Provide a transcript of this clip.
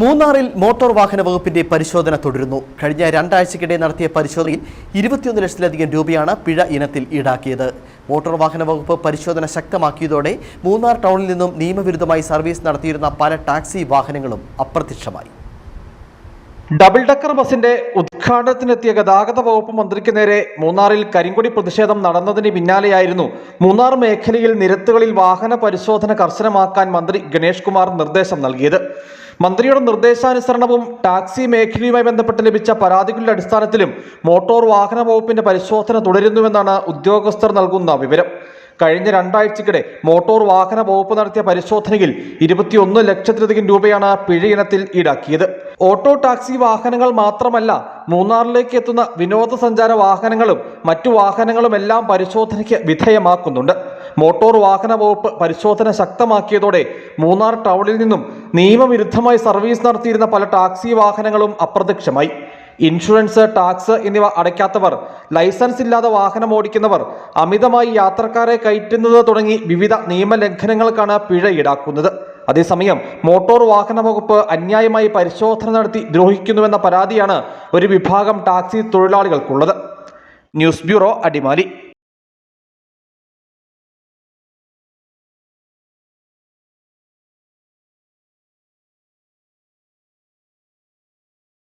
മൂന്നാറിൽ മോട്ടോർ വാഹന വകുപ്പിന്റെ പരിശോധന തുടരുന്നു. കഴിഞ്ഞ രണ്ടാഴ്ചക്കിടെ നടത്തിയ പരിശോധനയിൽ ഇരുപത്തിയൊന്ന് ലക്ഷത്തിലധികം രൂപയാണ് പിഴ ഇനത്തിൽ ഈടാക്കിയത്. മോട്ടോർ വാഹന വകുപ്പ് പരിശോധന ശക്തമാക്കിയതോടെ മൂന്നാർ ടൗണിൽ നിന്നും നിയമവിരുദ്ധമായി സർവീസ് നടത്തിയിരുന്ന പല ടാക്സി വാഹനങ്ങളും അപ്രത്യക്ഷമായി. ഡബിൾ ഡക്കർ ബസിന്റെ ഉദ്ഘാടനത്തിനെത്തിയ ഗതാഗത വകുപ്പ് മന്ത്രിക്ക് നേരെ മൂന്നാറിൽ കരിങ്കൊടി പ്രതിഷേധം നടന്നതിന് പിന്നാലെയായിരുന്നു മൂന്നാർ മേഖലയിൽ നിരത്തുകളിൽ വാഹന പരിശോധന കർശനമാക്കാൻ മന്ത്രി ഗണേഷ് കുമാർ നിർദ്ദേശം നൽകിയത്. മന്ത്രിയുടെ നിർദ്ദേശാനുസരണവും ടാക്സി മേഖലയുമായി ബന്ധപ്പെട്ട് ലഭിച്ച പരാതികളുടെ അടിസ്ഥാനത്തിലും മോട്ടോർ വാഹന വകുപ്പിന്റെ പരിശോധന തുടരുന്നുവെന്നാണ് ഉദ്യോഗസ്ഥർ നൽകുന്ന വിവരം. കഴിഞ്ഞ രണ്ടാഴ്ചക്കിടെ മോട്ടോർ വാഹന വകുപ്പ് നടത്തിയ പരിശോധനയിൽ ഇരുപത്തിയൊന്ന് ലക്ഷത്തിലധികം രൂപയാണ് പിഴ ഇനത്തിൽ ഈടാക്കിയത്. ഓട്ടോ ടാക്സി വാഹനങ്ങൾ മാത്രമല്ല മൂന്നാറിലേക്ക് എത്തുന്ന വിനോദസഞ്ചാര വാഹനങ്ങളും മറ്റു വാഹനങ്ങളുമെല്ലാം പരിശോധനയ്ക്ക് വിധേയമാക്കുന്നുണ്ട്. മോട്ടോർ വാഹന വകുപ്പ് പരിശോധന ശക്തമാക്കിയതോടെ മൂന്നാർ ടൗണിൽ നിന്നും നിയമവിരുദ്ധമായി സർവീസ് നടത്തിയിരുന്ന പല ടാക്സി വാഹനങ്ങളും അപ്രത്യക്ഷമായി. ഇൻഷുറൻസ് ടാക്സ് എന്നിവ അടയ്ക്കാത്തവർ ലൈസൻസ് ഇല്ലാതെ വാഹനം ഓടിക്കുന്നവർ അമിതമായി യാത്രക്കാരെ കയറ്റുന്നത് തുടങ്ങി വിവിധ നിയമലംഘനങ്ങൾക്കാണ് പിഴ ഈടാക്കുന്നത്. അതേസമയം മോട്ടോർ വാഹന വകുപ്പ് അന്യായമായി പരിശോധന നടത്തി ദ്രോഹിക്കുന്നുവെന്ന പരാതിയാണ് ഒരു വിഭാഗം ടാക്സി തൊഴിലാളികൾക്കുള്ളത്. News bureau Adimali.